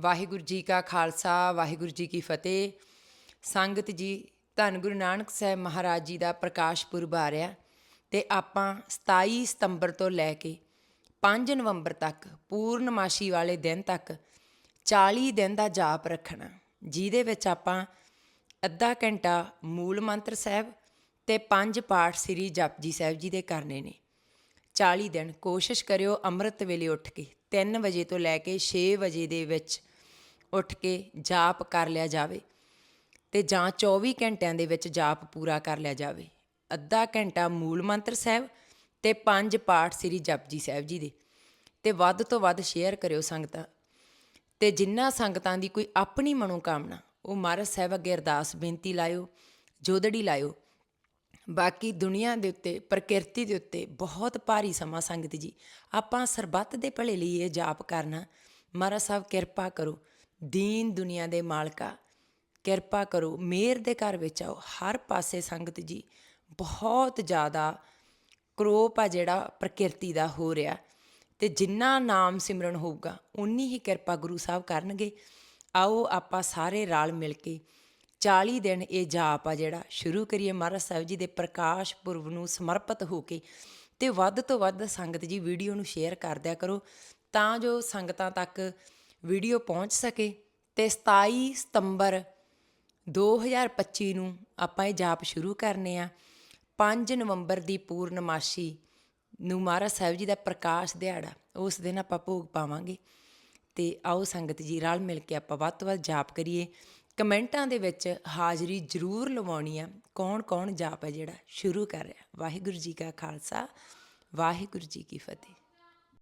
ਵਾਹਿਗੁਰੂ ਜੀ ਕਾ ਖਾਲਸਾ, ਵਾਹਿਗੁਰੂ ਜੀ ਕੀ ਫਤਿਹ। ਸੰਗਤ ਜੀ, ਧੰਨ ਗੁਰੂ ਨਾਨਕ ਸਾਹਿਬ ਮਹਾਰਾਜ ਜੀ ਦਾ ਪ੍ਰਕਾਸ਼ ਪੁਰਬ ਆ ਰਿਹਾ ਤੇ ਆਪਾਂ 27 ਸਤੰਬਰ ਤੋਂ ਲੈ ਕੇ 5 ਨਵੰਬਰ ਤੱਕ, ਪੂਰਨਮਾਸ਼ੀ ਵਾਲੇ ਦਿਨ ਤੱਕ 40 ਦਿਨ ਦਾ ਜਾਪ ਰੱਖਣਾ, ਜਿਹਦੇ ਵਿੱਚ ਆਪਾਂ ਅੱਧਾ ਘੰਟਾ ਮੂਲ ਮੰਤਰ ਸਾਹਿਬ ਤੇ ਪੰਜ ਪਾਠ ਸ੍ਰੀ ਜਪਜੀ ਸਾਹਿਬ ਜੀ ਦੇ ਕਰਨੇ ਨੇ। 40 ਦਿਨ ਕੋਸ਼ਿਸ਼ ਕਰਿਓ ਅੰਮ੍ਰਿਤ ਵੇਲੇ ਉੱਠ ਕੇ 3 ਵਜੇ ਤੋਂ ਲੈ ਕੇ 6 ਵਜੇ ਦੇ ਵਿੱਚ ਉੱਠ ਕੇ ਜਾਪ ਕਰ ਲਿਆ ਜਾਵੇ ਤੇ ਜਾਂ 24 ਘੰਟਿਆਂ ਦੇ ਵਿੱਚ ਜਾਪ ਪੂਰਾ ਕਰ ਲਿਆ ਜਾਵੇ। ਅੱਧਾ ਘੰਟਾ ਮੂਲ ਮੰਤਰ ਸਾਹਿਬ ਤੇ ਪੰਜ ਪਾਠ ਸ੍ਰੀ ਜਪਜੀ ਸਾਹਿਬ ਜੀ ਦੇ। ਤੇ ਵੱਧ ਤੋਂ ਵੱਧ ਸ਼ੇਅਰ ਕਰਿਓ ਸੰਗਤਾਂ। ਤੇ ਜਿਨ੍ਹਾਂ ਸੰਗਤਾਂ ਦੀ ਕੋਈ ਆਪਣੀ ਮਨੋਕਾਮਨਾ, ਉਹ ਮਹਾਰਾਜ ਸਾਹਿਬ ਅੱਗੇ ਅਰਦਾਸ ਬੇਨਤੀ ਲਾਇਓ ਜੋਦੜੀ ਲਾਇਓ। ਬਾਕੀ ਦੁਨੀਆ ਦੇ ਉੱਤੇ, ਪ੍ਰਕਿਰਤੀ ਦੇ ਉੱਤੇ ਬਹੁਤ ਭਾਰੀ ਸਮਾਂ ਸੰਗਤ ਜੀ। ਆਪਾਂ ਸਰਬੱਤ ਦੇ ਭਲੇ ਲਈ ਇਹ ਜਾਪ ਕਰਨਾ। ਮਹਾਰਾਜ ਸਾਹਿਬ ਕਿਰਪਾ ਕਰੋ। ਦੀਨ ਦੁਨੀਆ ਦੇ ਮਾਲਕਾ, ਕਿਰਪਾ ਕਰੋ, ਮੇਰ ਦੇ ਘਰ ਵਿੱਚ ਆਓ। ਹਰ ਪਾਸੇ ਸੰਗਤ ਜੀ, ਬਹੁਤ ਜ਼ਿਆਦਾ ਕਰੋਪ ਆ ਜਿਹੜਾ ਪ੍ਰਕਿਰਤੀ ਦਾ ਹੋ ਰਿਹਾ। ਤੇ ਜਿੰਨਾ ਨਾਮ ਸਿਮਰਨ ਹੋਊਗਾ ਉਨੀ ਹੀ ਕਿਰਪਾ ਗੁਰੂ ਸਾਹਿਬ ਕਰਨਗੇ। ਆਓ ਆਪਾਂ ਸਾਰੇ ਰਲ ਮਿਲ ਕੇ 40 ਦਿਨ ਇਹ ਜਾਪ ਆ ਜਿਹੜਾ ਸ਼ੁਰੂ ਕਰੀਏ। ਮਹਾਰਾਜ ਸਾਹਿਬ ਜੀ ਦੇ ਪ੍ਰਕਾਸ਼ ਪੁਰਬ ਨੂੰ ਸਮਰਪਿਤ ਹੋ ਕੇ ਤੇ ਵੱਧ ਤੋਂ ਵੱਧ ਸੰਗਤ ਜੀ ਵੀਡੀਓ ਨੂੰ ਸ਼ੇਅਰ ਕਰ ਦਿਆ ਕਰੋ। ਤਾਂ ਜੋ ਸੰਗਤਾਂ ਤੱਕ ਵੀਡੀਓ ਪਹੁੰਚ ਸਕੇ ਤੇ 27 ਸਤੰਬਰ 2025 ਨੂੰ ਆਪਾਂ ਇਹ ਜਾਪ ਸ਼ੁਰੂ ਕਰਨੇ ਆ। 5 ਨਵੰਬਰ ਦੀ ਪੂਰਨਮਾਸ਼ੀ ਨੂੰ ਮਹਾਰਾਜ ਸਾਹਿਬ ਜੀ ਦਾ ਪ੍ਰਕਾਸ਼ ਦਿਹਾੜਾ, ਉਸ ਦਿਨ ਆਪਾਂ ਭੋਗ ਪਾਵਾਂਗੇ। ਤੇ ਆਓ ਸੰਗਤ ਜੀ ਰਲ ਮਿਲ ਕੇ ਆਪਾਂ ਵੱਧ ਤੋਂ ਵੱਧ ਜਾਪ ਕਰੀਏ। ਕਮੈਂਟਾਂ ਦੇ ਵਿੱਚ ਹਾਜ਼ਰੀ ਜ਼ਰੂਰ ਲਵਾਉਣੀ ਆ। ਕੌਣ ਕੌਣ ਜਾਪ ਹੈ ਜਿਹੜਾ ਸ਼ੁਰੂ ਕਰ ਰਿਹਾ? ਵਾਹਿਗੁਰੂ ਜੀ ਕਾ ਖਾਲਸਾ, ਵਾਹਿਗੁਰੂ ਜੀ ਕੀ ਫਤਿਹ।